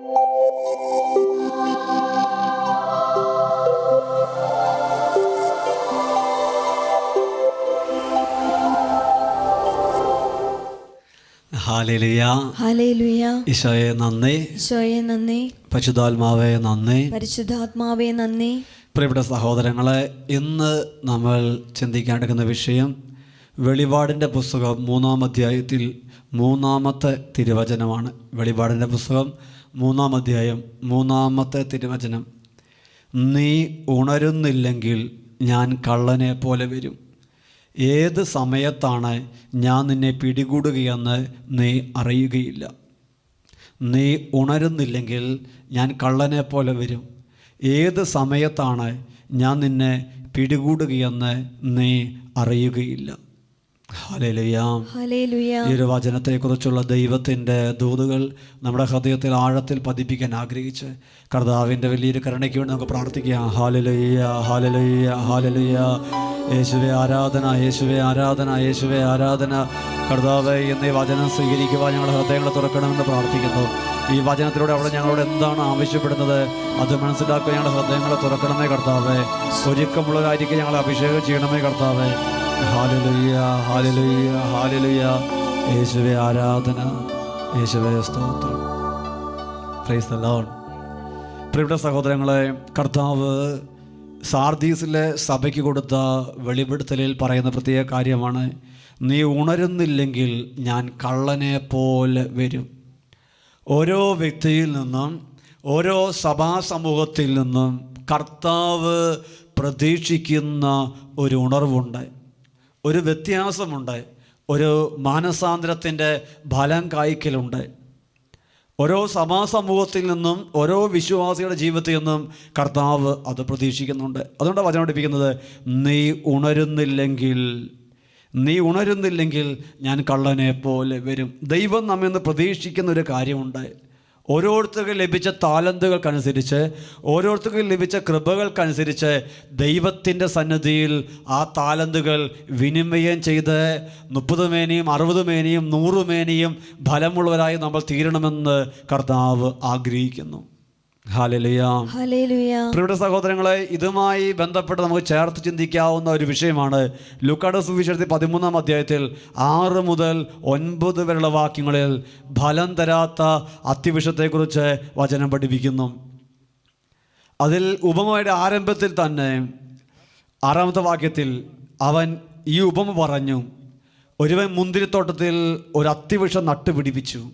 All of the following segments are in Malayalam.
ഈശോയെ നന്ദി. ഈശോയെ നന്ദി. പരിശുദ്ധാത്മാവെ നന്ദി. പരിശുദ്ധാത്മാവേ നന്ദി. പ്രിയപ്പെട്ട സഹോദരങ്ങളെ ഇന്ന് നമ്മൾ ചിന്തിക്കാൻ എടുക്കുന്ന വിഷയം വെളിപാടിന്റെ പുസ്തകം മൂന്നാം അധ്യായത്തിൽ മൂന്നാമത്തെ തിരുവചനമാണ്. വെളിപാടിന്റെ പുസ്തകം മൂന്നാം അധ്യായം മൂന്നാമത്തെ തിരുവചനം. നീ ഉണരുന്നില്ലെങ്കിൽ ഞാൻ കള്ളനെ പോലെ വരും. ഏത് സമയത്താണ് ഞാൻ നിന്നെ പിടികൂടുകയെന്ന് നീ അറിയുകയില്ല. നീ ഉണരുന്നില്ലെങ്കിൽ ഞാൻ കള്ളനെ പോലെ വരും. ഏത് സമയത്താണ് ഞാൻ നിന്നെ പിടികൂടുകയെന്ന് നീ അറിയുകയില്ല. ഈ ഒരു വചനത്തെക്കുറിച്ചുള്ള ദൈവത്തിന്റെ ദൂതുകൾ നമ്മുടെ ഹൃദയത്തിൽ ആഴത്തിൽ പതിപ്പിക്കാൻ ആഗ്രഹിച്ച് കർത്താവിന്റെ വലിയൊരു കരുണയ്ക്ക് വേണ്ടി നമുക്ക് പ്രാർത്ഥിക്കാം. ഹാലലുയ്യ ഹാലലുയ്യ ഹാലലുയ്യ യേശുവെ ആരാധന യേശുവെ ആരാധന യേശുവെ ആരാധന. കർത്താവ് ഈ വചനം സ്വീകരിക്കുവാൻ ഞങ്ങളുടെ ഹൃദയങ്ങളെ തുറക്കണമെന്ന് പ്രാർത്ഥിക്കുന്നു. ഈ വചനത്തിലൂടെ അവിടെ ഞങ്ങളോട് എന്താണ് ആവശ്യപ്പെടുന്നത്? അത് മനസ്സിലാക്കുക ഞങ്ങളുടെ ഹൃദയങ്ങളെ തുറക്കണമേ കർത്താവേ. ഒരുക്കമുള്ളവരായിരിക്കും ഞങ്ങളെ അഭിഷേകം ചെയ്യണമേ കർത്താവേ. ഹാലലുയ്യ ആരാധന. യേശുവെ സ്തോത്രം. പ്രൈസ് പ്രിയപ്പെട്ട സഹോദരങ്ങളെ കർത്താവ് സാർദീസിലെ സഭയ്ക്ക് കൊടുത്ത വെളിപ്പെടുത്തലിൽ പറയുന്ന പ്രത്യേക കാര്യമാണ്. നീ ഉണരുന്നില്ലെങ്കിൽ ഞാൻ കള്ളനെ പോലെ വരും. ഓരോ വ്യക്തിയിൽ നിന്നും ഓരോ സഭാ സമൂഹത്തിൽ നിന്നും കർത്താവ് പ്രതീക്ഷിക്കുന്ന ഒരു ഉണർവുണ്ട്. ഒരു വ്യത്യാസമുണ്ട്. ഒരു മാനസാന്തരത്തിന്റെ ഫലം കായ്ക്കലുണ്ട്. ഓരോ സമാസമൂഹത്തിൽ നിന്നും ഓരോ വിശ്വാസികളുടെ ജീവിതത്തിൽ നിന്നും കർത്താവ് അത് പ്രതീക്ഷിക്കുന്നുണ്ട്. അതുകൊണ്ട് വചനം പഠിപ്പിക്കുന്നത് നീ ഉണരുന്നില്ലെങ്കിൽ നീ ഉണരുന്നില്ലെങ്കിൽ ഞാൻ കള്ളനെ പോലെ വരും. ദൈവം നമ്മെന്ന് പ്രതീക്ഷിക്കുന്ന ഒരു കാര്യമുണ്ട്. ഓരോരുത്തർക്കും ലഭിച്ച താലന്തുകൾക്കനുസരിച്ച് ഓരോരുത്തർക്കും ലഭിച്ച കൃപകൾക്കനുസരിച്ച് ദൈവത്തിന്റെ സന്നിധിയിൽ ആ താലന്തുകൾ വിനിമയം ചെയ്ത് മുപ്പത് മേനിയും അറുപത് മേനിയും നൂറ് മേനിയും ഫലമുള്ളവരായി നമ്മൾ തീരണമെന്ന് കർത്താവ് ആഗ്രഹിക്കുന്നു. പ്രിയുടെ സഹോദരങ്ങളെ ഇതുമായി ബന്ധപ്പെട്ട് നമുക്ക് ചേർത്ത് ചിന്തിക്കാവുന്ന ഒരു വിഷയമാണ് ലുക്കാട് സുവിശേഷത്തിൽ പതിമൂന്നാം അധ്യായത്തിൽ ആറ് മുതൽ ഒൻപത് വരെയുള്ള വാക്യങ്ങളിൽ ഫലം തരാത്ത അത്യവിഷത്തെക്കുറിച്ച് വചനം പഠിപ്പിക്കുന്നു. അതിൽ ഉപമയുടെ ആരംഭത്തിൽ തന്നെ ആറാമത്തെ വാക്യത്തിൽ അവൻ ഈ ഉപമ പറഞ്ഞു. ഒരുവൻ മുന്തിരിത്തോട്ടത്തിൽ ഒരു അത്യവിഷം നട്ടുപിടിപ്പിച്ചു.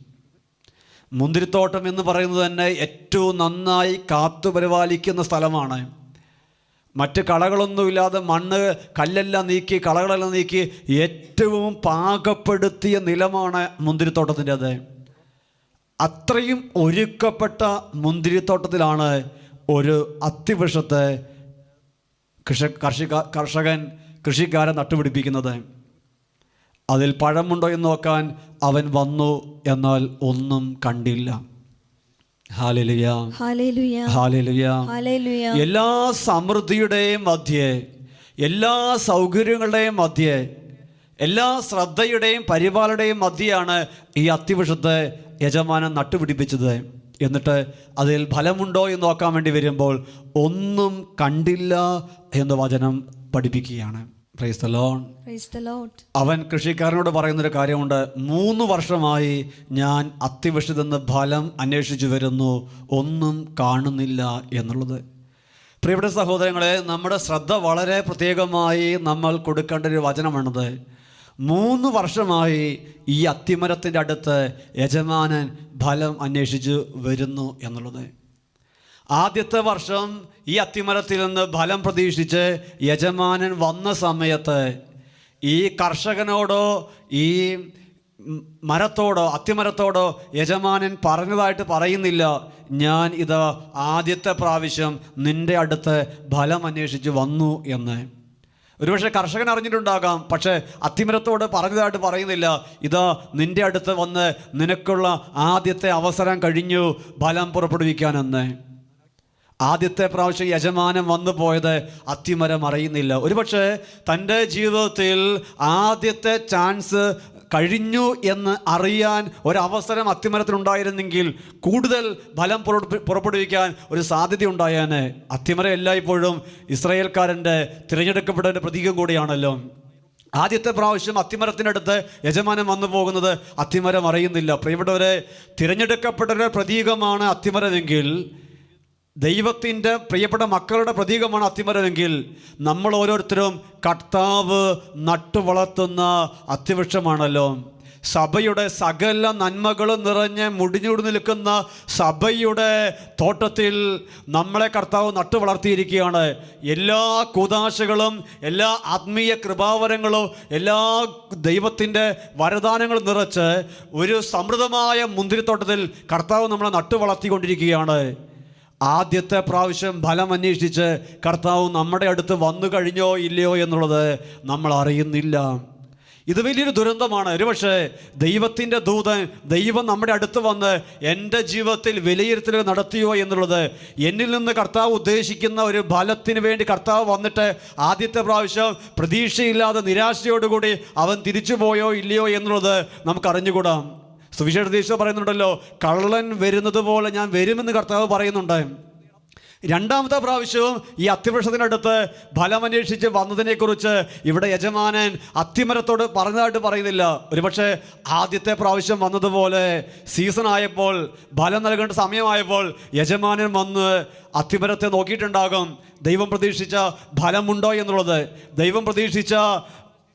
മുന്തിരിത്തോട്ടം എന്ന് പറയുന്നത് തന്നെ ഏറ്റവും നന്നായി കാത്തു പരിപാലിക്കുന്ന സ്ഥലമാണ്. മറ്റ് കളകളൊന്നുമില്ലാതെ മണ്ണ് കല്ലെല്ലാം നീക്കി കളകളെല്ലാം നീക്കി ഏറ്റവും പാകപ്പെടുത്തിയ നിലമാണ് മുന്തിരിത്തോട്ടത്തിന്റെത് അത്രയും ഒരുക്കപ്പെട്ട മുന്തിരിത്തോട്ടത്തിലാണ് ഒരു അത്തിവൃക്ഷത്തെ കൃഷ കർഷിക കർഷകൻ കൃഷിക്കാരെ നട്ടുപിടിപ്പിക്കുന്നത്. അതിൽ പഴമുണ്ടോ എന്ന് നോക്കാൻ അവൻ വന്നു എന്നാൽ ഒന്നും കണ്ടില്ല. എല്ലാ സമൃദ്ധിയുടെയും മധ്യേ എല്ലാ സൗകര്യങ്ങളുടെയും മധ്യേ എല്ലാ ശ്രദ്ധയുടെയും പരിപാലയുടെയും മധ്യയാണ് ഈ അത്തിവൃക്ഷത്തെ യജമാനൻ നട്ടുപിടിപ്പിച്ചത്. എന്നിട്ട് അതിൽ ഫലമുണ്ടോ എന്ന് നോക്കാൻ വേണ്ടി വരുമ്പോൾ ഒന്നും കണ്ടില്ല എന്ന് വചനം പഠിപ്പിക്കുകയാണ്. അവൻ കൃഷിക്കാരനോട് പറയുന്നൊരു കാര്യമുണ്ട്. മൂന്ന് വർഷമായി ഞാൻ അത്യവശ്യതെന്ന് ഫലം അന്വേഷിച്ചു വരുന്നു. ഒന്നും കാണുന്നില്ല എന്നുള്ളത്. പ്രിയപ്പെട്ട സഹോദരങ്ങളെ നമ്മുടെ ശ്രദ്ധ വളരെ പ്രത്യേകമായി നമ്മൾ കൊടുക്കേണ്ട ഒരു വചനമാണത്. മൂന്ന് വർഷമായി ഈ അത്തിമരത്തിന്റെ അടുത്ത് യജമാനൻ ഫലം അന്വേഷിച്ച് വരുന്നു എന്നുള്ളത്. ആദ്യത്തെ വർഷം ഈ അത്തിമരത്തിൽ നിന്ന് ഫലം പ്രതീക്ഷിച്ച് യജമാനൻ വന്ന സമയത്ത് ഈ കർഷകനോടോ ഈ മരത്തോടോ അത്തിമരത്തോടോ യജമാനൻ പറഞ്ഞതായിട്ട് പറയുന്നില്ല. ഞാൻ ഇത് ആദ്യത്തെ പ്രാവശ്യം നിന്റെ അടുത്ത് ഫലം അന്വേഷിച്ച് വന്നു എന്ന്. ഒരുപക്ഷെ കർഷകൻ അറിഞ്ഞിട്ടുണ്ടാകാം പക്ഷേ അത്തിമരത്തോട് പറഞ്ഞതായിട്ട് പറയുന്നില്ല. ഇതാ നിന്റെ അടുത്ത് വന്ന് നിനക്കുള്ള ആദ്യത്തെ അവസരം കഴിഞ്ഞു ഫലം പുറപ്പെടുവിക്കാനെന്ന് ആദ്യത്തെ പ്രാവശ്യം യജമാനം വന്നു പോയത് അത്തിമരം അറിയുന്നില്ല. ഒരുപക്ഷെ തന്റെ ജീവിതത്തിൽ ആദ്യത്തെ ചാൻസ് കഴിഞ്ഞു എന്ന് അറിയാൻ ഒരവസരം അത്തിമരത്തിനുണ്ടായിരുന്നെങ്കിൽ കൂടുതൽ ഫലം പുറപ്പെടുവിക്കാൻ ഒരു സാധ്യത ഉണ്ടായേനെ അത്തിമരം എല്ലായ്പ്പോഴും ഇസ്രായേൽക്കാരന്റെ തിരഞ്ഞെടുക്കപ്പെട്ടതിന്റെ പ്രതീകം കൂടിയാണല്ലോ. ആദ്യത്തെ പ്രാവശ്യം അത്തിമരത്തിനടുത്ത് യജമാനം വന്നു പോകുന്നത് അത്തിമരം അറിയുന്നില്ല. പ്രിയപ്പെട്ടവരെ തിരഞ്ഞെടുക്കപ്പെട്ടവരുടെ പ്രതീകമാണ് അത്തിമരമെങ്കിൽ ദൈവത്തിന്റെ പ്രിയപ്പെട്ട മക്കളുടെ പ്രതീകമാണ് അത്തിമരമെങ്കിൽ നമ്മൾ ഓരോരുത്തരും കർത്താവ് നട്ടു വളർത്തുന്ന അത്തിവൃക്ഷമാണല്ലോ. സഭയുടെ സകല നന്മകളും നിറഞ്ഞ് മുടിഞ്ഞുടി നിൽക്കുന്ന സഭയുടെ തോട്ടത്തിൽ നമ്മളെ കർത്താവ് നട്ടു വളർത്തിയിരിക്കുകയാണ് എല്ലാ കൂതാശകളും എല്ലാ ആത്മീയ കൃപാവരങ്ങളും എല്ലാ ദൈവത്തിന്റെ വരദാനങ്ങളും നിറച്ച് ഒരു സമൃദ്ധമായ മുന്തിരിത്തോട്ടത്തിൽ കർത്താവ് നമ്മളെ നട്ടു വളർത്തിക്കൊണ്ടിരിക്കുകയാണ് ആദ്യത്തെ പ്രാവശ്യം ഫലം അന്വേഷിച്ച് കർത്താവ് നമ്മുടെ അടുത്ത് വന്നു കഴിഞ്ഞോ ഇല്ലയോ എന്നുള്ളത് നമ്മൾ അറിയുന്നില്ല. ഇത് വലിയൊരു ദുരന്തമാണ്. ഒരുപക്ഷെ ദൈവത്തിന്റെ ദൂതൻ ദൈവം നമ്മുടെ അടുത്ത് വന്ന് എന്റെ ജീവിതത്തിൽ വിലയിരുത്തൽ നടത്തിയോ എന്നുള്ളത് എന്നിൽ നിന്ന് കർത്താവ് ഉദ്ദേശിക്കുന്ന ഒരു ഫലത്തിന് വേണ്ടി കർത്താവ് വന്നിട്ട് ആദ്യത്തെ പ്രാവശ്യം പ്രതീക്ഷയില്ലാതെ നിരാശയോടുകൂടി അവൻ തിരിച്ചു പോയോ ഇല്ലയോ എന്നുള്ളത് നമുക്ക് സുവിശേഷ പറയുന്നുണ്ടല്ലോ കള്ളൻ വരുന്നത് പോലെ ഞാൻ വരുമെന്ന് കർത്താവ് പറയുന്നുണ്ട്. രണ്ടാമത്തെ പ്രാവശ്യവും ഈ അത്തിവൃക്ഷത്തിനടുത്ത് ഫലമന്വേഷിച്ച് വന്നതിനെക്കുറിച്ച് ഇവിടെ യജമാനൻ അത്തിമരത്തോട് പറഞ്ഞതായിട്ട് പറയുന്നില്ല. ഒരുപക്ഷെ ആദ്യത്തെ പ്രാവശ്യം വന്നതുപോലെ സീസൺ ആയപ്പോൾ ഫലം നൽകേണ്ട സമയമായപ്പോൾ യജമാനൻ വന്ന് അത്തിമരത്തെ നോക്കിയിട്ടുണ്ടാകും. ദൈവം പ്രതീക്ഷിച്ച ഫലമുണ്ടോ എന്നുള്ളത്. ദൈവം പ്രതീക്ഷിച്ച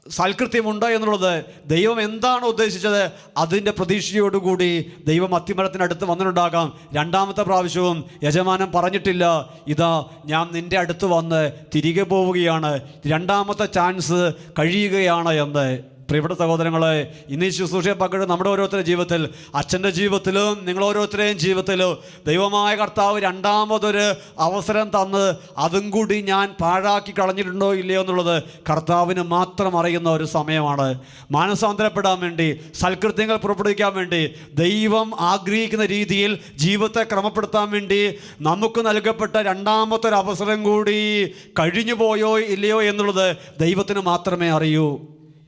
സൽകൃത്യമുണ്ടോ എന്നുള്ളത് ദൈവം എന്താണ് ഉദ്ദേശിച്ചത് അതിന്റെ പ്രതീക്ഷയോടുകൂടി ദൈവം അത്തിമരത്തിനടുത്ത് വന്നിട്ടുണ്ടാകാം. രണ്ടാമത്തെ പ്രാവശ്യവും യജമാനൻ പറഞ്ഞിട്ടില്ല ഇതാ ഞാൻ നിന്റെ അടുത്ത് വന്ന് തിരികെ പോവുകയാണ്. രണ്ടാമത്തെ ചാൻസ് കഴിയുകയാണ് എന്ന്. പ്രിയപ്പെട്ട സഹോദരങ്ങളെ ഇന്ന് ഈ ശുശ്രൂഷയെ പങ്കിടും നമ്മുടെ ഓരോരുത്തരുടെ ജീവിതത്തിൽ അച്ഛന്റെ ജീവിതത്തിലും നിങ്ങൾ ഓരോരുത്തരുടെയും ജീവിതത്തിലും ദൈവമായ കർത്താവ് രണ്ടാമതൊരു അവസരം തന്ന് അതും കൂടി ഞാൻ പാഴാക്കി കളഞ്ഞിട്ടുണ്ടോ ഇല്ലയോ എന്നുള്ളത് കർത്താവിന് മാത്രം അറിയുന്ന ഒരു സമയമാണ്. മാനസാന്തരപ്പെടാൻ വേണ്ടി സൽകൃത്യങ്ങൾ പുറപ്പെടുവിക്കാൻ വേണ്ടി ദൈവം ആഗ്രഹിക്കുന്ന രീതിയിൽ ജീവിതത്തെ ക്രമപ്പെടുത്താൻ വേണ്ടി നമുക്ക് നൽകപ്പെട്ട രണ്ടാമത്തെ ഒരു അവസരം കൂടി കഴിഞ്ഞു പോയോ ഇല്ലയോ എന്നുള്ളത് ദൈവത്തിന് മാത്രമേ അറിയൂ.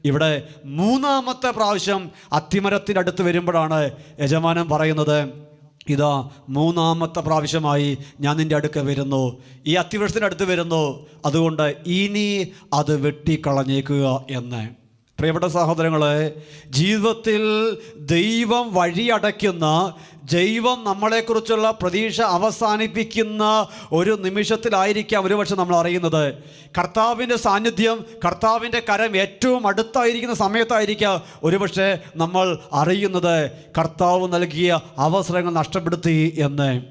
ഇവിടെ മൂന്നാമത്തെ പ്രാവശ്യം അത്തിമരത്തിന്റെ അടുത്ത് വരുമ്പോഴാണ് യജമാനൻ പറയുന്നത് ഇതാ മൂന്നാമത്തെ പ്രാവശ്യമായി ഞാൻ നിന്റെ അടുക്ക വരുന്നു. ഈ അത്തിവൃക്ഷത്തിന്റെ അടുത്ത് വരുന്നു. അതുകൊണ്ട് ഇനി അത് വെട്ടിക്കളഞ്ഞേക്കുക എന്ന്. പ്രിയപ്പെട്ട സഹോദരങ്ങളെ ജീവിതത്തിൽ ദൈവം വഴിയടയ്ക്കുന്ന ദൈവം നമ്മളെക്കുറിച്ചുള്ള പ്രതീക്ഷ അവസാനിപ്പിക്കുന്ന ഒരു നിമിഷത്തിലായിരിക്കാം ഒരുപക്ഷെ നമ്മൾ അറിയുന്നത്. കർത്താവിന്റെ സാന്നിധ്യം കർത്താവിന്റെ കരം ഏറ്റവും അടുത്തായിരിക്കുന്ന സമയത്തായിരിക്കാം ഒരുപക്ഷെ നമ്മൾ അറിയുന്നത്. കർത്താവ് നൽകിയ അവസരങ്ങൾ നഷ്ടപ്പെടുത്തി എന്ന്.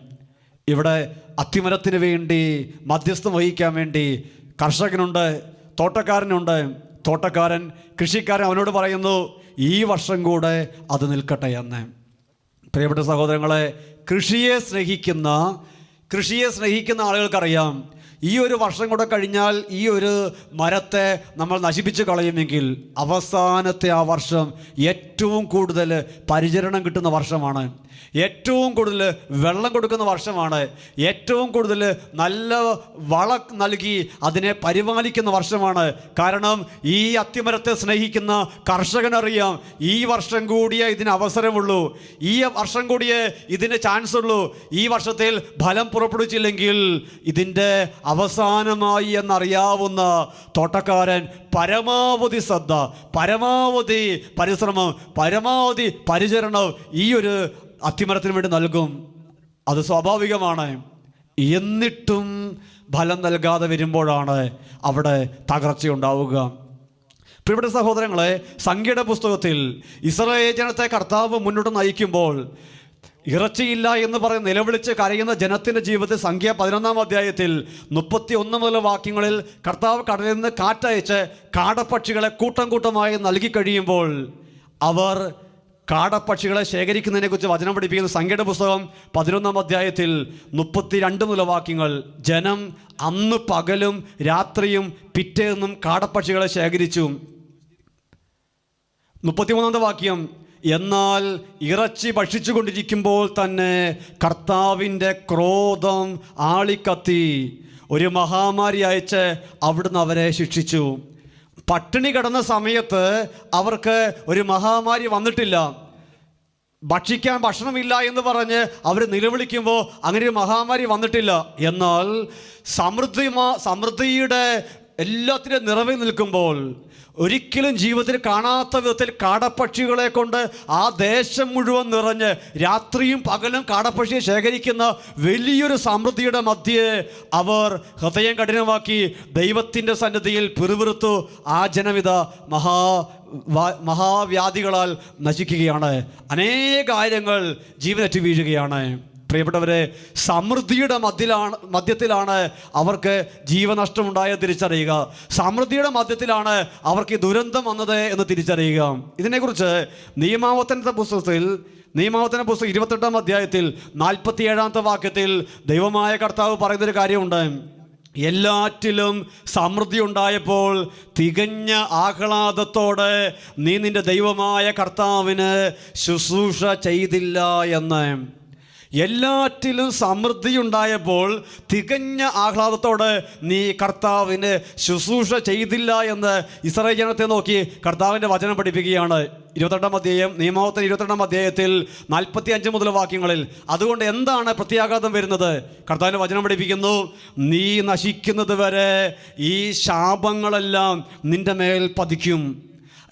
ഇവിടെ അത്തിമരത്തിന് വേണ്ടി മധ്യസ്ഥം വഹിക്കാൻ വേണ്ടി കർഷകനുണ്ട് തോട്ടക്കാരനുണ്ട്. തോട്ടക്കാരൻ കൃഷിക്കാരൻ അവനോട് പറയുന്നു ഈ വർഷം കൂടെ അത് നിൽക്കട്ടെ എന്ന്. പ്രിയപ്പെട്ട സഹോദരങ്ങളെ കൃഷിയെ സ്നേഹിക്കുന്ന കൃഷിയെ സ്നേഹിക്കുന്ന ആളുകൾക്കറിയാം ഈ ഒരു വർഷം കൂടെ കഴിഞ്ഞാൽ ഈ ഒരു മരത്തെ നമ്മൾ നശിപ്പിച്ച് കളയുമെങ്കിൽ അവസാനത്തെ ആ വർഷം ഏറ്റവും കൂടുതൽ പരിചരണം കിട്ടുന്ന വർഷമാണ്. ഏറ്റവും കൂടുതൽ വെള്ളം കൊടുക്കുന്ന വർഷമാണ്. ഏറ്റവും കൂടുതൽ നല്ല വള നൽകി അതിനെ പരിപാലിക്കുന്ന വർഷമാണ്. കാരണം ഈ അത്തിമരത്തെ സ്നേഹിക്കുന്ന കർഷകനറിയാം ഈ വർഷം കൂടിയേ ഇതിന് അവസരമുള്ളൂ. ഈ വർഷം കൂടിയേ ഇതിന് ചാൻസ് ഉള്ളൂ ഈ വർഷത്തിൽ ഫലം പുറപ്പെടുവിച്ചില്ലെങ്കിൽ ഇതിന്റെ അവസാനമായി എന്നറിയാവുന്ന തോട്ടക്കാരൻ പരമാവധി ശ്രദ്ധ പരമാവധി പരിശ്രമം പരമാവധി പരിചരണം ഈ ഒരു അത്തിമരത്തിന് വേണ്ടി നൽകും. അത് സ്വാഭാവികമാണ്. എന്നിട്ടും ഫലം നൽകാതെ വരുമ്പോഴാണ് അവിടെ തകർച്ചയുണ്ടാവുക പ്രിയപ്പെട്ട സഹോദരങ്ങളെ സംഖ്യയുടെ പുസ്തകത്തിൽ ഇസ്രായേൽ ജനത്തെ കർത്താവ് മുന്നോട്ട് നയിക്കുമ്പോൾ ഇറച്ചിയില്ല എന്ന് പറഞ്ഞ് നിലവിളിച്ച് കരയുന്ന ജനത്തിന്റെ ജീവിതത്തിൽ സംഖ്യ പതിനൊന്നാം അധ്യായത്തിൽ മുപ്പത്തി ഒന്ന് മുതൽ വാക്യങ്ങളിൽ കർത്താവ് കടലിൽ നിന്ന് കാറ്റയച്ച് കാടപ്പക്ഷികളെ കൂട്ടം കൂട്ടമായി നൽകി കഴിയുമ്പോൾ അവർ കാടപ്പക്ഷികളെ ശേഖരിക്കുന്നതിനെ കുറിച്ച് വചനം പഠിപ്പിക്കുന്ന സംഖ്യയുടെ പുസ്തകം പതിനൊന്നാം അധ്യായത്തിൽ മുപ്പത്തി രണ്ട് മുതൽ വാക്യങ്ങൾ ജനം അന്ന് പകലും രാത്രിയും പിറ്റേന്നും കാടപ്പക്ഷികളെ ശേഖരിച്ചു. മുപ്പത്തിമൂന്നാമത്തെ വാക്യം എന്നാൽ ഇറച്ചി ഭക്ഷിച്ചുകൊണ്ടിരിക്കുമ്പോൾ തന്നെ കർത്താവിന്റെ ക്രോധം ആളിക്കത്തി. ഒരു മഹാമാരി അയച്ച് അവിടുന്ന് അവരെ ശിക്ഷിച്ചു. പട്ടിണി കിടന്ന സമയത്ത് അവർക്ക് ഒരു മഹാമാരി വന്നിട്ടില്ല. ഭക്ഷിക്കാൻ ഭക്ഷണമില്ല എന്ന് പറഞ്ഞ് അവർ നിലവിളിക്കുമ്പോൾ അങ്ങനെ ഒരു മഹാമാരി വന്നിട്ടില്ല. എന്നാൽ സമൃദ്ധി സമൃദ്ധിയുടെ എല്ലാത്തിനും നിറവിൽ നിൽക്കുമ്പോൾ ഒരിക്കലും ജീവിതത്തിൽ കാണാത്ത വിധത്തിൽ കാടപ്പക്ഷികളെ കൊണ്ട് ആ ദേശം മുഴുവൻ നിറഞ്ഞ് രാത്രിയും പകലും കാടപ്പക്ഷിയെ ശേഖരിക്കുന്ന വലിയൊരു സമൃദ്ധിയുടെ മധ്യേ അവർ ഹൃദയം കഠിനമാക്കി ദൈവത്തിന്റെ സന്നിധിയിൽ പിറുവിറുത്തു ആ ജനവിധ മഹാ മഹാവ്യാധികളാൽ നശിക്കുകയാണ്. അനേക കാര്യങ്ങൾ ജീവനറ്റ് വീഴുകയാണ്. പ്രിയപ്പെട്ടവരെ സമൃദ്ധിയുടെ മധ്യത്തിലാണ് മധ്യത്തിലാണ് അവർക്ക് ജീവനഷ്ടമുണ്ടായ തിരിച്ചറിയുക. സമൃദ്ധിയുടെ മധ്യത്തിലാണ് അവർക്ക് ഈ ദുരന്തം വന്നത് എന്ന് തിരിച്ചറിയുക. ഇതിനെക്കുറിച്ച് നിയമാവത്തനത്തെ പുസ്തകത്തിൽ നിയമാവത്തന പുസ്തകം ഇരുപത്തെട്ടാം അധ്യായത്തിൽ നാൽപ്പത്തി ഏഴാമത്തെ വാക്യത്തിൽ ദൈവമായ കർത്താവ് പറയുന്നൊരു കാര്യമുണ്ട്. എല്ലാറ്റിലും സമൃദ്ധി ഉണ്ടായപ്പോൾ തികഞ്ഞ ആഹ്ലാദത്തോടെ നീ നിന്റെ ദൈവമായ കർത്താവിന് ശുശ്രൂഷ ചെയ്തില്ല എന്ന്. എല്ലാറ്റിലും സമൃദ്ധി ഉണ്ടായപ്പോൾ തികഞ്ഞ ആഹ്ലാദത്തോടെ നീ കർത്താവിന് ശുശ്രൂഷ ചെയ്തില്ല എന്ന് ഇസ്രായേൽ ജനത്തെ നോക്കി കർത്താവിന്റെ വചനം പഠിപ്പിക്കുകയാണ്. ഇരുപത്തെട്ടാം അധ്യായം നിയമത്തിന് ഇരുപത്തെട്ടാം അധ്യായത്തിൽ നാൽപ്പത്തി അഞ്ച് മുതൽ വാക്യങ്ങളിൽ അതുകൊണ്ട് എന്താണ് പ്രത്യാഘാതം വരുന്നത്? കർത്താവിന്റെ വചനം പഠിപ്പിക്കുന്നു നീ നശിക്കുന്നത് വരെ ഈ ശാപങ്ങളെല്ലാം നിന്റെ മേൽ പതിക്കും.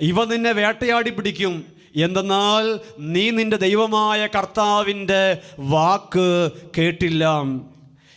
ഇവ നിന്നെ വേട്ടയാടി പിടിക്കും. എന്തെന്നാൽ നീ നിന്റെ ദൈവമായ കർത്താവിന്റെ വാക്ക് കേട്ടില്ല.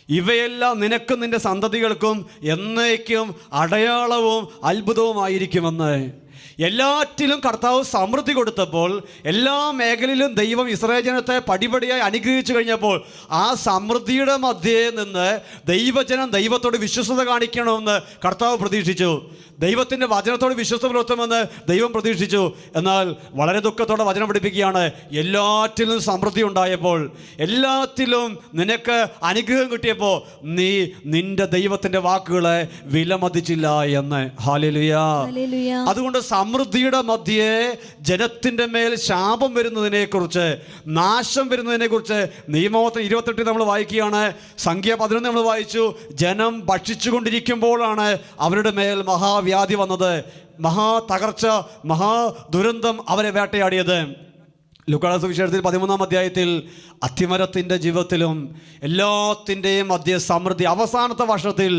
ഇവയെല്ലാം നിനക്കും നിന്റെ സന്തതികൾക്കും എന്നേക്കും അടയാളവും അത്ഭുതവുമായിരിക്കുമെന്ന്. എല്ലാറ്റിലും കർത്താവ് സമൃദ്ധി കൊടുത്തപ്പോൾ എല്ലാ മേഖലയിലും ദൈവം ഇസ്രായേൽ ജനത്തെ പടിപടിയായി അനുഗ്രഹിച്ചു കഴിഞ്ഞപ്പോൾ ആ സമൃദ്ധിയുടെ മധ്യേ നിന്ന് ദൈവജനം ദൈവത്തോട് വിശ്വസത കാണിക്കണമെന്ന് കർത്താവ് പ്രതീക്ഷിച്ചു. ദൈവത്തിന്റെ വചനത്തോട് വിശ്വസ്ത പുലർത്തുമെന്ന് ദൈവം പ്രതീക്ഷിച്ചു. എന്നാൽ വളരെ ദുഃഖത്തോടെ വചനം പഠിപ്പിക്കുകയാണ്. എല്ലാറ്റിലും സമൃദ്ധി ഉണ്ടായപ്പോൾ എല്ലാത്തിലും നിനക്ക് അനുഗ്രഹം കിട്ടിയപ്പോൾ നീ നിന്റെ ദൈവത്തിന്റെ വാക്കുകളെ വിലമതിച്ചില്ല എന്ന്. ഹാലിലുയാ അതുകൊണ്ട് സമൃദ്ധിയുടെ മധ്യേ ജനത്തിന്റെ മേൽ ശാപം വരുന്നതിനെക്കുറിച്ച് നാശം വരുന്നതിനെക്കുറിച്ച് കുറിച്ച് നിയമത്തിന് ഇരുപത്തെട്ടിൽ നമ്മൾ വായിക്കുകയാണ്. സംഖ്യ പതിനൊന്ന് നമ്മൾ വായിച്ചു. ജനം ഭക്ഷിച്ചുകൊണ്ടിരിക്കുമ്പോഴാണ് അവരുടെ മേൽ മഹാവ്യാധി വന്നത് മഹാ തകർച്ച മഹാ ദുരന്തം അവരെ വേട്ടയാടിയത്. ലുക്കാള സുവിശേഷത്തിൽ പതിമൂന്നാം അധ്യായത്തിൽ അത്തിമരത്തിന്റെ ജീവിതത്തിലും എല്ലാത്തിന്റെയും മധ്യ സമൃദ്ധി. അവസാനത്തെ വർഷത്തിൽ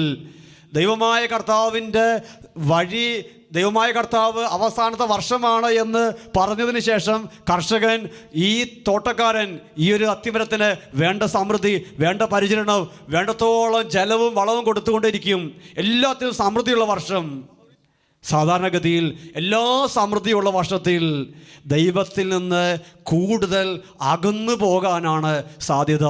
ദൈവമായ കർത്താവിന്റെ വഴി ദൈവമായ കർത്താവ് അവസാനത്തെ വർഷമാണ് എന്ന് പറഞ്ഞതിന് ശേഷം കർഷകൻ ഈ തോട്ടക്കാരൻ ഈ ഒരു അത്തിമരത്തിന് വേണ്ട സമൃദ്ധി വേണ്ട പരിചരണം വേണ്ടത്തോളം ജലവും വളവും കൊടുത്തുകൊണ്ടിരിക്കും. എല്ലാത്തിനും സമൃദ്ധിയുള്ള വർഷം. സാധാരണഗതിയിൽ എല്ലാ സമൃദ്ധിയുള്ള വർഷത്തിൽ ദൈവത്തിൽ നിന്ന് കൂടുതൽ അകന്നു പോകാനാണ് സാധ്യത.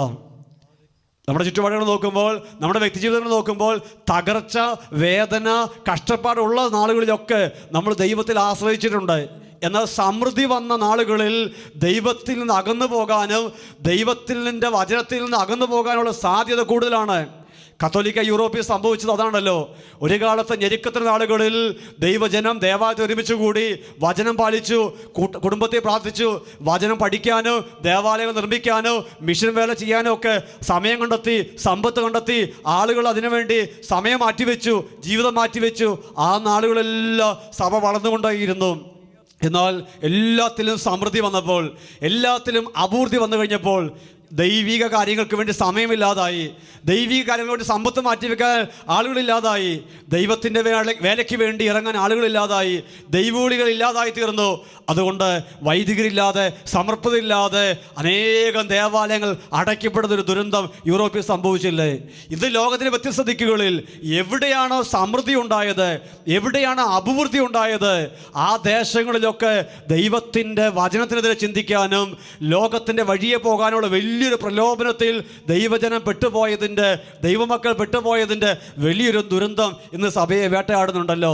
നമ്മുടെ ചുറ്റുപാടുകൾ നോക്കുമ്പോൾ നമ്മുടെ വ്യക്തിജീവിതങ്ങൾ നോക്കുമ്പോൾ തകർച്ച വേദന കഷ്ടപ്പാടുള്ള നാളുകളിലൊക്കെ നമ്മൾ ദൈവത്തിൽ ആശ്രയിച്ചിട്ടുണ്ട്. എന്നാൽ സമൃദ്ധി വന്ന നാളുകളിൽ ദൈവത്തിൽ നിന്ന് അകന്നു പോകാനും ദൈവത്തിൽ നിന്റെ വചനത്തിൽ നിന്ന് അകന്നു പോകാനുള്ള സാധ്യത കൂടുതലാണ്. കത്തോലിക്ക യൂറോപ്പിൽ സംഭവിച്ചത് അതാണല്ലോ. ഒരു കാലത്ത് ഞെരുക്കത്തിന് നാളുകളിൽ ദൈവജനം ദേവാലയത്തിൽ ഒരുമിച്ച് കൂടി വചനം പാലിച്ചു കുടുംബത്തെ പ്രാർത്ഥിച്ചു വചനം പഠിക്കാനോ ദേവാലയങ്ങൾ നിർമ്മിക്കാനോ മിഷൻ വേല ചെയ്യാനോ ഒക്കെ സമയം കണ്ടെത്തി സമ്പത്ത് കണ്ടെത്തി ആളുകൾ അതിനുവേണ്ടി സമയം മാറ്റിവെച്ചു ജീവിതം മാറ്റിവെച്ചു. ആ നാളുകളെല്ലാം സഭ വളർന്നുകൊണ്ടേയിരുന്നു. എന്നാൽ എല്ലാത്തിലും സമൃദ്ധി വന്നപ്പോൾ എല്ലാത്തിലും അപൂർത്തി വന്നു കഴിഞ്ഞപ്പോൾ ദൈവിക കാര്യങ്ങൾക്ക് വേണ്ടി സമയമില്ലാതായി. ദൈവിക കാര്യങ്ങൾക്ക് വേണ്ടി സമ്പത്ത് മാറ്റിവെക്കാൻ ആളുകളില്ലാതായി. ദൈവത്തിന്റെ വേല വേലയ്ക്ക് വേണ്ടി ഇറങ്ങാൻ ആളുകളില്ലാതായി. ദൈവവിളികൾ ഇല്ലാതായി തീർന്നു. അതുകൊണ്ട് വൈദികരില്ലാതെ സമർപ്പതയില്ലാതെ അനേകം ദേവാലയങ്ങൾ അടയ്ക്കപ്പെടുന്ന ഒരു ദുരന്തം യൂറോപ്പിൽ സംഭവിച്ചില്ലേ? ഇത് ലോകത്തിലെ വ്യത്യസ്ത ദിക്കുകളിൽ എവിടെയാണോ സമൃദ്ധി ഉണ്ടായത് എവിടെയാണ് അഭിവൃദ്ധി ഉണ്ടായത് ആ ദേശങ്ങളിലൊക്കെ ദൈവത്തിന്റെ വചനത്തിനെതിരെ ചിന്തിക്കാനും ലോകത്തിന്റെ വഴിയെ പോകാനുള്ള വലിയൊരു പ്രലോഭനത്തിൽ ദൈവജനം പെട്ടുപോയതിന്റെ ദൈവമക്കൾ പെട്ടുപോയതിന്റെ വലിയൊരു ദുരന്തം ഇന്ന് സഭയെ വേട്ടയാടുന്നുണ്ടല്ലോ.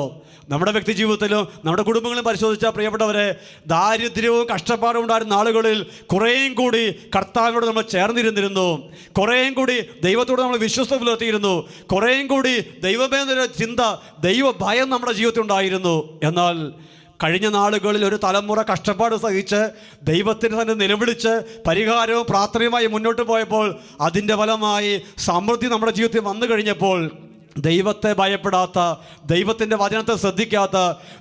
നമ്മുടെ വ്യക്തി ജീവിതത്തിലും നമ്മുടെ കുടുംബങ്ങളും പരിശോധിച്ച പ്രിയപ്പെട്ടവരെ ദാരിദ്ര്യവും കഷ്ടപ്പാടും ഉണ്ടായിരുന്ന ആളുകളിൽ കുറേയും കൂടി കർത്താവിനോട് നമ്മൾ ചേർന്നിരുന്നിരുന്നു. കുറേയും കൂടി ദൈവത്തോട് നമ്മൾ വിശ്വസ്ത പുലർത്തിയിരുന്നു. കുറേയും കൂടി ദൈവമേ ചിന്ത ദൈവഭയം നമ്മുടെ ജീവിതത്തിൽ ഉണ്ടായിരുന്നു. എന്നാൽ കഴിഞ്ഞ നാളുകളിൽ ഒരു തലമുറ കഷ്ടപ്പാട് സഹിച്ച് ദൈവത്തിന് തന്നെ നിലവിളിച്ച് പരിഹാരവും പ്രാർത്ഥനയുമായി മുന്നോട്ട് പോയപ്പോൾ അതിന്റെ ഫലമായി സമൃദ്ധി നമ്മുടെ ജീവിതത്തിൽ വന്നു കഴിഞ്ഞപ്പോൾ ദൈവത്തെ ഭയപ്പെടാത്ത ദൈവത്തിന്റെ വചനത്തെ ശ്രദ്ധിക്കാത്ത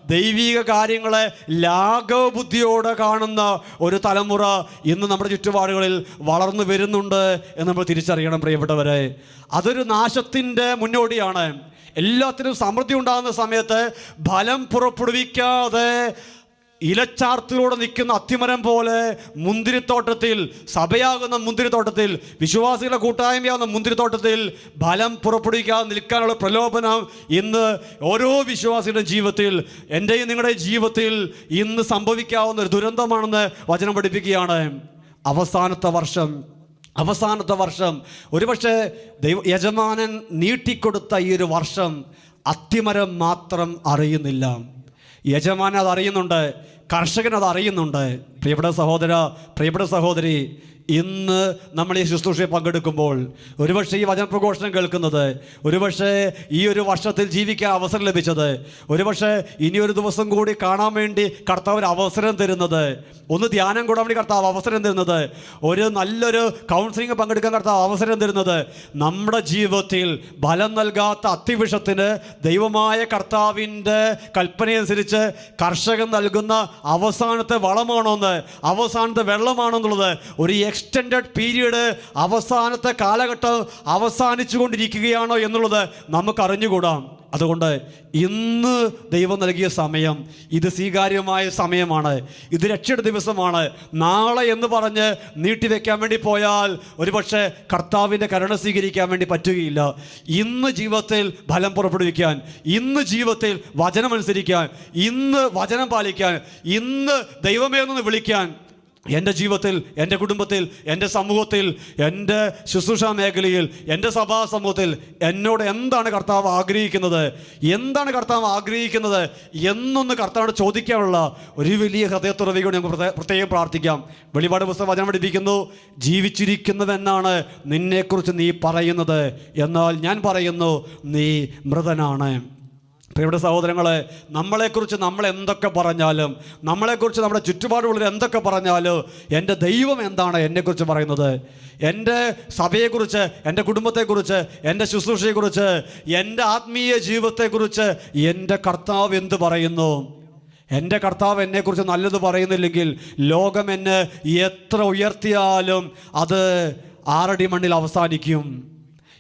ദൈവിക കാര്യങ്ങളെ ലാഘവബുദ്ധിയോടെ കാണുന്ന ഒരു തലമുറ ഇന്ന് നമ്മുടെ ചുറ്റുപാടുകളിൽ വളർന്നു വരുന്നുണ്ട് എന്ന് നമ്മൾ തിരിച്ചറിയണം പ്രിയപ്പെട്ടവരെ. അതൊരു നാശത്തിന്റെ മുന്നോടിയാണ്. എല്ലാത്തിനും സമൃദ്ധി ഉണ്ടാകുന്ന സമയത്ത് ഫലം പുറപ്പെടുവിക്കാതെ ഇലച്ചാർത്തിലൂടെ നിൽക്കുന്ന അത്തിമരം പോലെ മുന്തിരിത്തോട്ടത്തിൽ സഭയാകുന്ന മുന്തിരിത്തോട്ടത്തിൽ വിശ്വാസികളുടെ കൂട്ടായ്മയാകുന്ന മുന്തിരിത്തോട്ടത്തിൽ ഫലം പുറപ്പെടുവിക്കാതെ നിൽക്കാനുള്ള പ്രലോഭനം ഇന്ന് ഓരോ വിശ്വാസിയുടെ ജീവിതത്തിൽ എന്റെയും നിങ്ങളുടെ ജീവിതത്തിൽ ഇന്ന് സംഭവിക്കാവുന്ന ഒരു ദുരന്തമാണെന്ന് വചനം പഠിപ്പിക്കുകയാണ്. അവസാനത്തെ വർഷം അവസാനത്തെ വർഷം. ഒരുപക്ഷെ ദൈവ യജമാനൻ നീട്ടിക്കൊടുത്ത ഈ ഒരു വർഷം അത്തിമരം മാത്രം അറിയുന്നില്ല. യജമാനൻ അത് അറിയുന്നുണ്ട് കർഷകൻ അത് അറിയുന്നുണ്ട് പ്രിയപ്പെട്ട സഹോദര പ്രിയപ്പെട്ട സഹോദരി ഇന്ന് നമ്മൾ ഈ ശുശ്രൂഷയെ പങ്കെടുക്കുമ്പോൾ ഒരുപക്ഷെ ഈ വചനപ്രഘോഷണം കേൾക്കുന്നത് ഒരുപക്ഷെ ഈ ഒരു വർഷത്തിൽ ജീവിക്കാൻ അവസരം ലഭിച്ചത് ഒരുപക്ഷെ ഇനിയൊരു ദിവസം കൂടി കാണാൻ വേണ്ടി കർത്താവ് ഒരു അവസരം തരുന്നത് ഒന്ന് ധ്യാനം കൂടാൻ വേണ്ടി കർത്താവ് അവസരം തരുന്നത് ഒരു നല്ലൊരു കൗൺസിലിംഗ് പങ്കെടുക്കാൻ കർത്താവ് അവസരം തരുന്നത് നമ്മുടെ ജീവിതത്തിൽ ഫലം നൽകാത്ത അത്തിവിഷത്തിന് ദൈവമായ കർത്താവിന്റെ കൽപ്പനയനുസരിച്ച് കർഷകൻ നൽകുന്ന അവസാനത്തെ വളമാണോ എന്ന് അവസാനത്തെ വെള്ളമാണോ എന്നുള്ളത് ഒരു എക്സ്റ്റെൻഡഡ് പീരീഡ് അവസാനത്തെ കാലഘട്ടം അവസാനിച്ചു കൊണ്ടിരിക്കുകയാണോ എന്നുള്ളത് നമുക്ക് അറിഞ്ഞുകൂടാം അതുകൊണ്ട് ഇന്ന് ദൈവം നൽകിയ സമയം ഇത് സ്വീകാര്യമായ സമയമാണ് ഇത് രക്ഷയുടെ ദിവസമാണ്. നാളെ എന്ന് പറഞ്ഞ് നീട്ടിവെക്കാൻ വേണ്ടി പോയാൽ ഒരുപക്ഷെ കർത്താവിന്റെ കരുണ സ്വീകരിക്കാൻ വേണ്ടി പറ്റുകയില്ല. ഇന്ന് ജീവിതത്തിൽ ഫലം പുറപ്പെടുവിക്കാൻ ഇന്ന് ജീവിതത്തിൽ വചനമനുസരിക്കാൻ ഇന്ന് വചനം പാലിക്കാൻ ഇന്ന് ദൈവമേ എന്ന് വിളിക്കാൻ എന്റെ ജീവിതത്തിൽ എന്റെ കുടുംബത്തിൽ എന്റെ സമൂഹത്തിൽ എന്റെ ശുശ്രൂഷ മേഖലയിൽ എന്റെ സഭാ സമൂഹത്തിൽ എന്നോട് എന്താണ് കർത്താവ് ആഗ്രഹിക്കുന്നത്? എന്താണ് കർത്താവ് ആഗ്രഹിക്കുന്നത്? എന്നൊന്ന് കർത്താവോട് ചോദിക്കാനുള്ള ഒരു വലിയ ഹൃദയത്തുറവി കൂടി നമുക്ക് പ്രത്യേകം- പ്രാർത്ഥിക്കാം. വെളിപാട് പുസ്തകം വചനം പഠിപ്പിക്കുന്നു. ജീവിച്ചിരിക്കുന്നുവെന്നാണ് നിന്നെക്കുറിച്ച് നീ പറയുന്നത്. എന്നാൽ ഞാൻ പറയുന്നു നീ മൃതനാണ്. പ്രിയപ്പെട്ട സഹോദരങ്ങളെ നമ്മളെക്കുറിച്ച് നമ്മൾ എന്തൊക്കെ പറഞ്ഞാലും നമ്മളെക്കുറിച്ച് നമ്മുടെ ചുറ്റുപാടുകളിൽ എന്തൊക്കെ പറഞ്ഞാലും എന്റെ ദൈവം എന്താണ് എന്നെക്കുറിച്ച് പറയുന്നത്? എന്റെ സഭയെക്കുറിച്ച് എന്റെ കുടുംബത്തെക്കുറിച്ച് എന്റെ ശുശ്രൂഷയെക്കുറിച്ച് എന്റെ ആത്മീയ ജീവിതത്തെക്കുറിച്ച് എന്റെ കർത്താവ് എന്ത് പറയുന്നു? എന്റെ കർത്താവ് എന്നെക്കുറിച്ച് നല്ലത് പറയുന്നില്ലെങ്കിൽ ലോകം എന്നെ എത്ര ഉയർത്തിയാലും അത് ആറടി മണ്ണിൽ അവസാനിക്കും.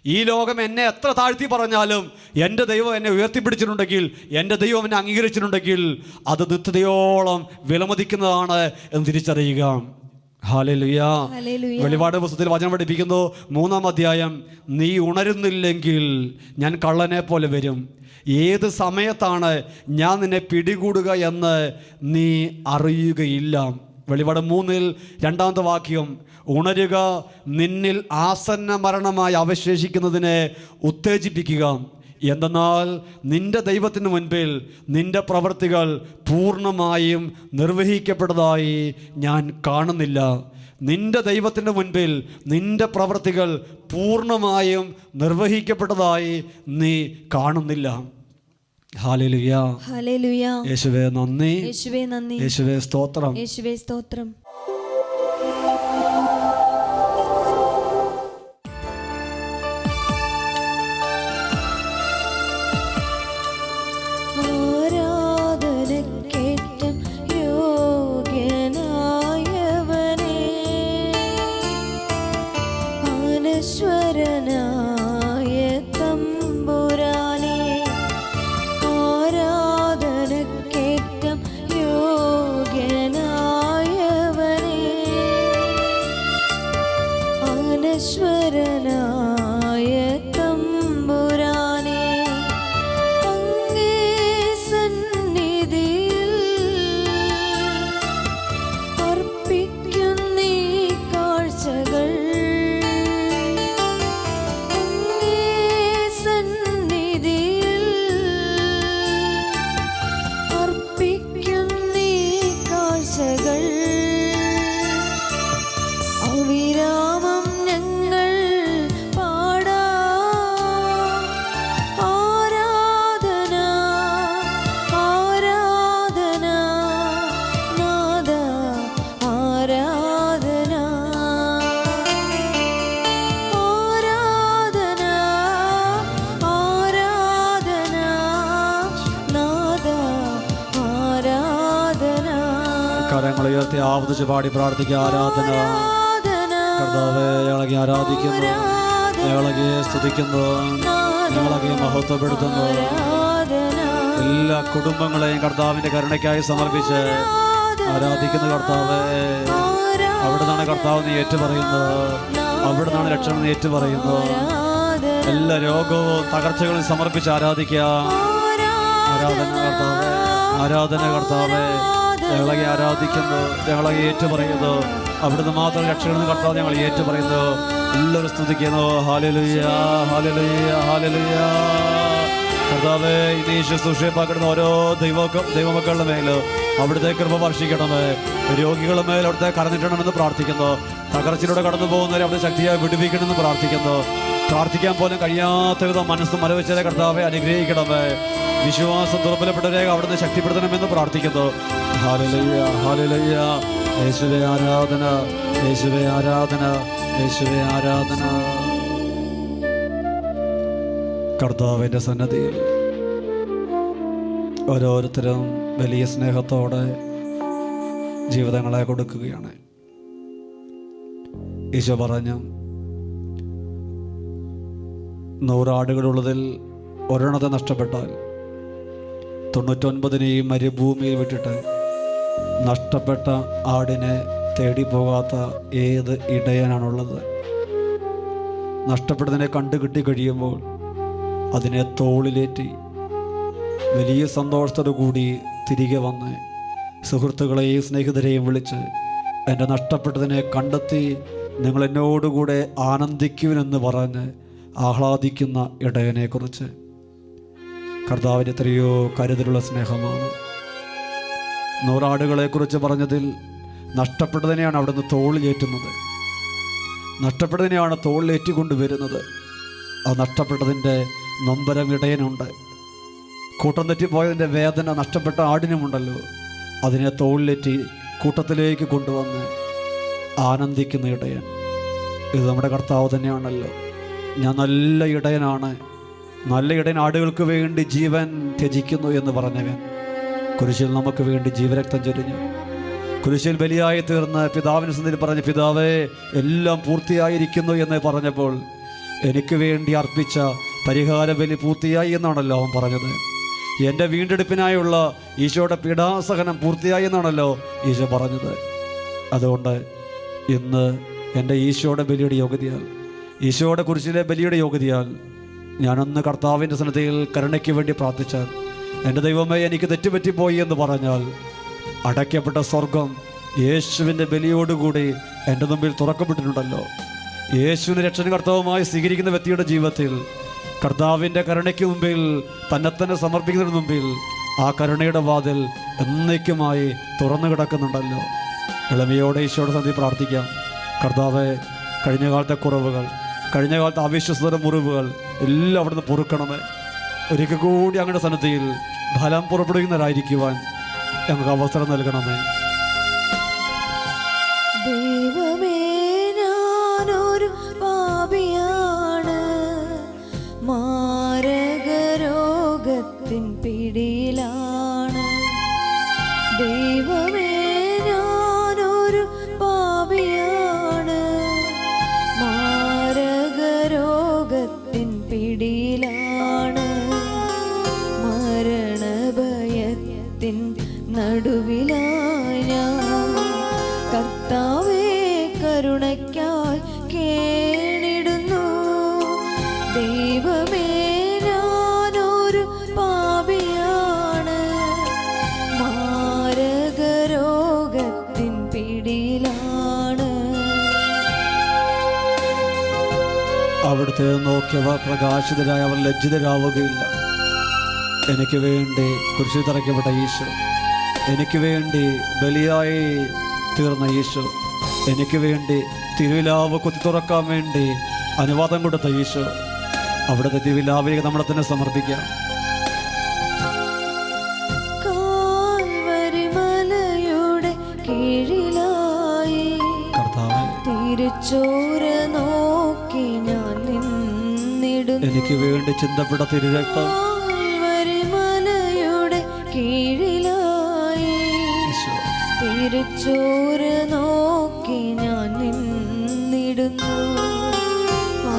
ഈ ലോകം എന്നെ എത്ര താഴ്ത്തി പറഞ്ഞാലും എന്റെ ദൈവം എന്നെ ഉയർത്തിപ്പിടിച്ചിട്ടുണ്ടെങ്കിൽ എന്റെ ദൈവം എന്നെ അംഗീകരിച്ചിട്ടുണ്ടെങ്കിൽ അത് നിത്യതയോളം വിലമതിക്കുന്നതാണ് എന്ന് തിരിച്ചറിയുക. ഹാലലുയാ. വെളിപാട് പുസ്തകത്തിൽ വചനം പഠിപ്പിക്കുന്നു. മൂന്നാം അധ്യായം. നീ ഉണരുന്നില്ലെങ്കിൽ ഞാൻ കള്ളനെ പോലെ വരും. ഏത് സമയത്താണ് ഞാൻ നിന്നെ പിടികൂടുക എന്ന് നീ അറിയുകയില്ല. വെളിപാട് മൂന്നിൽ രണ്ടാമത്തെ വാക്യം ഉണരുക നിന്നിൽ ആസന്ന മരണമായി അവശേഷിക്കുന്നതിനെ ഉത്തേജിപ്പിക്കുക. എന്തെന്നാൽ നിന്റെ ദൈവത്തിന് മുൻപിൽ നിന്റെ പ്രവൃത്തികൾ പൂർണമായും നിർവഹിക്കപ്പെട്ടതായി ഞാൻ കാണുന്നില്ല. നിന്റെ ദൈവത്തിന്റെ മുൻപിൽ നിന്റെ പ്രവൃത്തികൾ പൂർണമായും നിർവഹിക്കപ്പെട്ടതായി നീ കാണുന്നില്ല. ഹാലലുയ. യേശുവേ നന്ദി. യേശുവേ നന്ദി. യേശുവേ സ്തോത്രം. യേശുവേ സ്തോത്രം. ആവർത്തിച്ച് പാടി പ്രാർത്ഥിക്കുക ആരാധന. ഞങ്ങളെ ആരാധിക്കുന്നു. ഞങ്ങളെ സ്തുതിക്കുന്നു. ഞങ്ങളെ മഹത്വപ്പെടുത്തുന്നു. എല്ലാ കുടുംബങ്ങളെയും കർത്താവിന്റെ കരുണയ്ക്കായി സമർപ്പിച്ച് ആരാധിക്കുന്ന കർത്താവെ. അവിടെ നിന്നാണ് കർത്താവ് നീ ഏറ്റുപറയുന്നത്. അവിടെ നിന്നാണ് രക്ഷണം നീ ഏറ്റുപറയുന്നത്. എല്ലാ രോഗവും തകർച്ചകളും സമർപ്പിച്ച് ആരാധിക്കുക. ആരാധന കർത്താവെ ആരാധന കർത്താവെ. ഞങ്ങളെ ആരാധിക്കുന്നു ഞങ്ങളെ ഏറ്റുപറയുന്നു. അവിടുന്ന് മാത്രം രക്ഷകനെന്ന് കർത്താവ് ഞങ്ങൾ ഏറ്റുപറയുന്നു. എല്ലാവരും സ്തുതിക്കുന്നു. ഹാലലുയാ ഹാലലുയാ ഹാലലുയാ കർത്താവേ ഇനി ശുശ്രൂഷയെ പകരുന്ന ഓരോ ദൈവ ദൈവമക്കളുടെ മേൽ അവിടുത്തെ കൃപ വർഷിക്കണമേ. രോഗികളുടെ മേൽ അവിടുത്തെ കടന്നിട്ടണമെന്ന് പ്രാർത്ഥിക്കുന്നു. തകർച്ചയിലൂടെ കടന്നു പോകുന്നവരെ അവിടെ ശക്തിയായി വിടുവിക്കണമെന്ന് പ്രാർത്ഥിക്കുന്നു. പ്രാർത്ഥിക്കാൻ പോലും കഴിയാത്ത വിധം മനസ്സ് മരവിച്ചരെ കർത്താവെ അനുഗ്രഹിക്കണമേ. വിശ്വാസം ദുർബലപ്പെട്ടവരെ അവിടുന്ന് ശക്തിപ്പെടുത്തണമെന്ന് പ്രാർത്ഥിക്കുന്നു. ഹാലലയ്യ ഹാലലയ്യ യേശുവെ ആരാധന. യേശുവെ ആരാധന. യേശുവെ ആരാധന. കർത്താവിന്റെ സന്നദ്ധിയിൽ ഓരോരുത്തരും വലിയ സ്നേഹത്തോടെ ജീവിതങ്ങളെ കൊടുക്കുകയാണ്. ഈശോ പറഞ്ഞു നൂറാടുകളുള്ളതിൽ ഒരെണ്ണത്തെ നഷ്ടപ്പെട്ടാൽ തൊണ്ണൂറ്റൊൻപതിനെയും മരുഭൂമിയിൽ വിട്ടിട്ട് നഷ്ടപ്പെട്ട ആടിനെ തേടി പോകാത്ത ഏത് ഇടയനാണുള്ളത്? നഷ്ടപ്പെട്ടതിനെ കണ്ടു കിട്ടി കഴിയുമ്പോൾ അതിനെ തോളിലേറ്റി വലിയ സന്തോഷത്തോടു കൂടി തിരികെ വന്ന് സുഹൃത്തുക്കളെയും സ്നേഹിതരെയും വിളിച്ച് എന്റെ നഷ്ടപ്പെട്ടതിനെ കണ്ടെത്തി നിങ്ങൾ എന്നോടുകൂടെ ആനന്ദിക്കുവിനെന്ന് പറഞ്ഞ് ആഹ്ലാദിക്കുന്ന ഇടയനെക്കുറിച്ച് കർത്താവിന്റെ എത്രയോ കരുതലുള്ള സ്നേഹമാണ്. നൂറാടുകളെക്കുറിച്ച് പറഞ്ഞതിൽ നഷ്ടപ്പെട്ടതിനെയാണ് അവിടുന്ന് തോളിലേറ്റുന്നത് നഷ്ടപ്പെട്ടതിനെയാണ് തോളിലേറ്റിക്കൊണ്ട് വരുന്നത് ആ നഷ്ടപ്പെട്ടതിന്റെ നൊമ്പരം ഇടയനുണ്ട്. കൂട്ടം തെറ്റിപ്പോയതിന്റെ വേദന നഷ്ടപ്പെട്ട ആടിനുമുണ്ടല്ലോ. അതിനെ തോളിലേറ്റി കൂട്ടത്തിലേക്ക് കൊണ്ടുവന്ന് ആനന്ദിക്കുന്ന ഇടയൻ. ഇത് നമ്മുടെ കർത്താവ് തന്നെയാണല്ലോ. ഞാൻ നല്ല ഇടയനാണ്. നല്ല ഇടയൻ ആടുകൾക്ക് വേണ്ടി ജീവൻ ത്യജിക്കുന്നു എന്ന് പറഞ്ഞവൻ. കുരിശിൽ നമുക്ക് വേണ്ടി ജീവരക്തം ചൊരിഞ്ഞു. കുരിശിൽ ബലിയായി തീർന്ന് പിതാവിന് സന്നിധി പറഞ്ഞ പിതാവേ എല്ലാം പൂർത്തിയായിരിക്കുന്നു എന്ന് പറഞ്ഞപ്പോൾ എനിക്ക് വേണ്ടി അർപ്പിച്ച പരിഹാര ബലി പൂർത്തിയായി എന്നാണല്ലോ അവൻ പറഞ്ഞത്. എന്റെ വീണ്ടെടുപ്പിനായുള്ള ഈശോയുടെ പീഡാസഹനം പൂർത്തിയായി എന്നാണല്ലോ ഈശോ പറഞ്ഞത്. അതുകൊണ്ട് ഇന്ന് എന്റെ ഈശോയുടെ ബലിയുടെ യോഗ്യതയാൽ ഈശോയുടെ കുരിശിലെ ബലിയുടെ യോഗ്യതയാൽ ഞാനൊന്ന് കർത്താവിന്റെ സന്നദ്ധയിൽ കരുണയ്ക്ക് വേണ്ടി പ്രാർത്ഥിച്ചാൽ എന്റെ ദൈവമേ എനിക്ക് തെറ്റുപറ്റിപ്പോയി എന്ന് പറഞ്ഞാൽ അടയ്ക്കപ്പെട്ട സ്വർഗം യേശുവിന്റെ ബലിയോടുകൂടി എന്റെ മുമ്പിൽ തുറക്കപ്പെട്ടിട്ടുണ്ടല്ലോ. യേശുവിനെ രക്ഷണ കർത്താവുമായി സ്വീകരിക്കുന്ന വ്യക്തിയുടെ ജീവിതത്തിൽ കർത്താവിന്റെ കരുണയ്ക്ക് മുമ്പിൽ തന്നെത്തന്നെ സമർപ്പിക്കുന്നതിന് മുമ്പിൽ ആ കരുണയുടെ വാതിൽ എന്നേക്കുമായി തുറന്നു കിടക്കുന്നുണ്ടല്ലോ. ഇളമയോടെ ഈശോയുടെ സന്ധി പ്രാർത്ഥിക്കാം. കർത്താവെ കഴിഞ്ഞ കാലത്തെ കുറവുകൾ കഴിഞ്ഞ കാലത്തെ അവിശ്വസത മുറിവുകൾ എല്ലാം അവിടുന്ന് പൊറുക്കണമേ. ഒരിക്കൽ കൂടി അങ്ങയുടെ സന്നദ്ധയിൽ ഫലം പുറപ്പെടുവിക്കുന്നവരായിരിക്കുവാൻ ഞങ്ങൾക്ക് അവസരം നൽകണമേ. അവിടുത്തെ നോക്കിയവർ പ്രകാശിതരായ അവർ ലജ്ജിതരാവുകയില്ല. എനിക്ക് വേണ്ടി കുരിശിൽ തറയ്ക്കപ്പെട്ട ഈശോ എനിക്ക് വേണ്ടി ബലിയായി തീർന്ന ഈശോ എനിക്ക് വേണ്ടി തിരുവിലാവ് കുത്തി തുറക്കാൻ വേണ്ടി അനുവാദം കൊടുത്ത ഈശോ അവിടുത്തെ തിരുവിലാവിലേക്ക് നമ്മളെ തന്നെ സമർപ്പിക്കാം. കർത്താവ്. തിരിച്ചോ എനിക്ക് വേണ്ടി ചിന്തപ്പെട്ട തിരുരക്തം. കീഴിലായി ഈശോ. തിരു തിരുച്ചോറ് നോക്കി ഞാൻ നിന്നിടുന്നു. ആ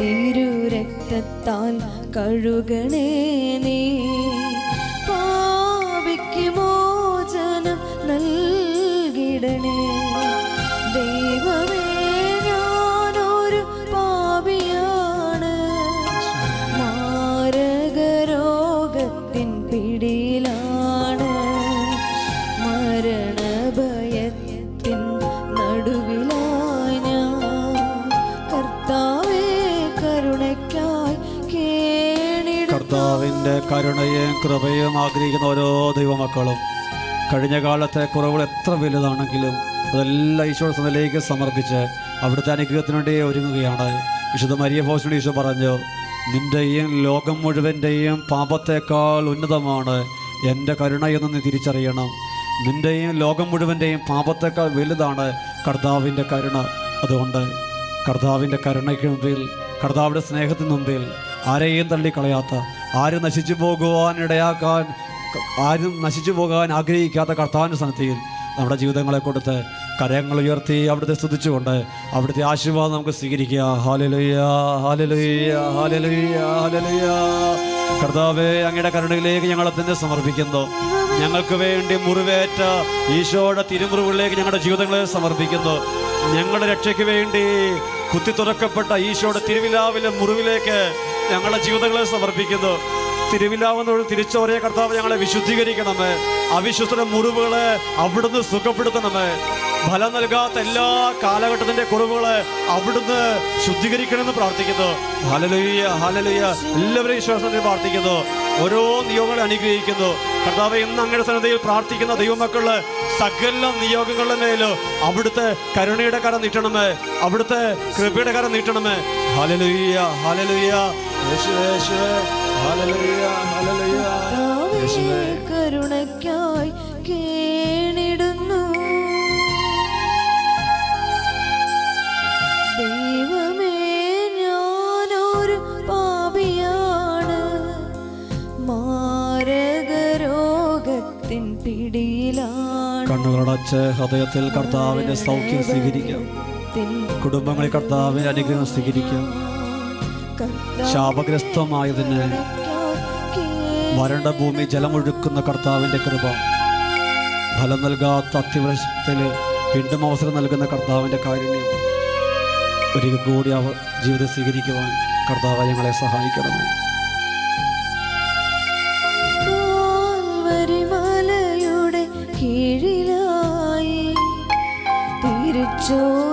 തിരുരക്തത്താൽ കഴുകണേ നീ കരുണയും കൃപയും ആഗ്രഹിക്കുന്ന ഓരോ ദൈവമക്കളും. കഴിഞ്ഞ കാലത്തെ കുറവുകൾ എത്ര വലുതാണെങ്കിലും അതെല്ലാം ഈശോ സന്നിലേക്ക് സമർപ്പിച്ച് അവിടുത്തെ അനുഗ്രഹത്തിന് വേണ്ടി ഒരുങ്ങുകയാണ്. വിശുദ്ധ മരിയ ഫോസിനോട് ഈശോ പറഞ്ഞു നിന്റെയും ലോകം മുഴുവന്റെയും പാപത്തേക്കാൾ ഉന്നതമാണ് എന്റെ കരുണ എന്ന് നീ തിരിച്ചറിയണം. നിന്റെയും ലോകം മുഴുവന്റെയും പാപത്തേക്കാൾ വലുതാണ് കർത്താവിന്റെ കരുണ. അതുകൊണ്ട് കർത്താവിന്റെ കരുണയ്ക്ക് മുമ്പിൽ കർത്താവിന്റെ സ്നേഹത്തിന് മുമ്പിൽ ആരെയും തള്ളിക്കളയാത്ത ആരും നശിച്ചു പോകുവാൻ ഇടയാക്കാൻ ആരും നശിച്ചു പോകാൻ ആഗ്രഹിക്കാത്ത കർത്താവിന്റെ സന്നിധിയിൽ നമ്മുടെ ജീവിതങ്ങളെ കൊടുത്ത് കരങ്ങൾ ഉയർത്തി അവിടുത്തെ സ്തുതിച്ചുകൊണ്ട് അവിടുത്തെ ആശീർവാദം നമുക്ക് സ്വീകരിക്കുക. ഹാലലുയ്യ ഹാലലുയ്യ ഹാലലുയ്യ ഹാലലുയ്യ കർത്താവെ അങ്ങയുടെ കരുണയിലേക്ക് ഞങ്ങൾ തന്നെ സമർപ്പിക്കുന്നു. ഞങ്ങൾക്ക് വേണ്ടി മുറിവേറ്റ ഈശോയുടെ തിരുമുറിവുകളിലേക്ക് ഞങ്ങളുടെ ജീവിതങ്ങളെ സമർപ്പിക്കുന്നു. ഞങ്ങളുടെ രക്ഷയ്ക്ക് വേണ്ടി കുത്തി തുറക്കപ്പെട്ട ഈശോയുടെ തിരുവിലാവിലെ മുറിവിലേക്ക് ഞങ്ങളുടെ ജീവിതങ്ങളെ സമർപ്പിക്കുന്നു. തിരുവിലാവെന്നുള്ള തിരിച്ചോറിയ കർത്താവ് ഞങ്ങളെ വിശുദ്ധീകരിക്കണമേ. അവിശ്വസന മുറിവുകളെ അവിടുന്ന് സുഖപ്പെടുത്തണമേ. ഫലം നൽകാത്ത എല്ലാ കാലഘട്ടത്തിന്റെ കുറവുകളെ അവിടുന്ന് ശുദ്ധീകരിക്കണമെന്ന് പ്രാർത്ഥിക്കുന്നു. ഹലലുയ്യ ഹലലുയ്യ എല്ലാവരും വിശ്വാസത്തിൽ പ്രാർത്ഥിക്കുന്നു. ഓരോ നിയോഗങ്ങളെ അനുഗ്രഹിക്കുന്നു. കർത്താവ് ഇന്ന് അങ്ങയുടെ സന്നദ്ധയിൽ പ്രാർത്ഥിക്കുന്ന ദൈവമക്കൾ സകല നിയോഗങ്ങളുടെ മേൽ അവിടുത്തെ കരുണയുടെ കരം നീട്ടണമേ. അവിടുത്തെ കൃപയുടെ കരം നീട്ടണമേ. ഹലലുയ്യ ഹലലുയ്യ കരുണയ്ക്കായി കേണിടുന്നു. ദൈവമേ ഞാനൊരു പാപിയാണ്. മാരകരോഗത്തിൻ പിടിയിലാണ്. കണ്ണുകളടച്ച് ഹൃദയത്തിൽ കർത്താവിന്റെ സൗഖ്യം സ്വീകരിക്കാം. കുടുംബങ്ങളിൽ കർത്താവിന്റെ അനുഗ്രഹം സ്വീകരിക്കാം. ശാപഗ്രസ്തമായതിന് വരണ്ട ഭൂമി ജലമൊഴുക്കുന്ന കർത്താവിന്റെ കൃപ. ഫലം നൽകാത്ത അത്യവശത്തിൽ വീണ്ടും അവസരം നൽകുന്ന കർത്താവിന്റെ കാരുണ്യം. ഒരിക്കൽ കൂടി അവ ജീവിതം സ്വീകരിക്കുവാൻ കർത്താവ് ഞങ്ങളെ സഹായിക്കണമേ. കാൽവരിമലയുടെ കീഴിലായി തിരിച്ചോര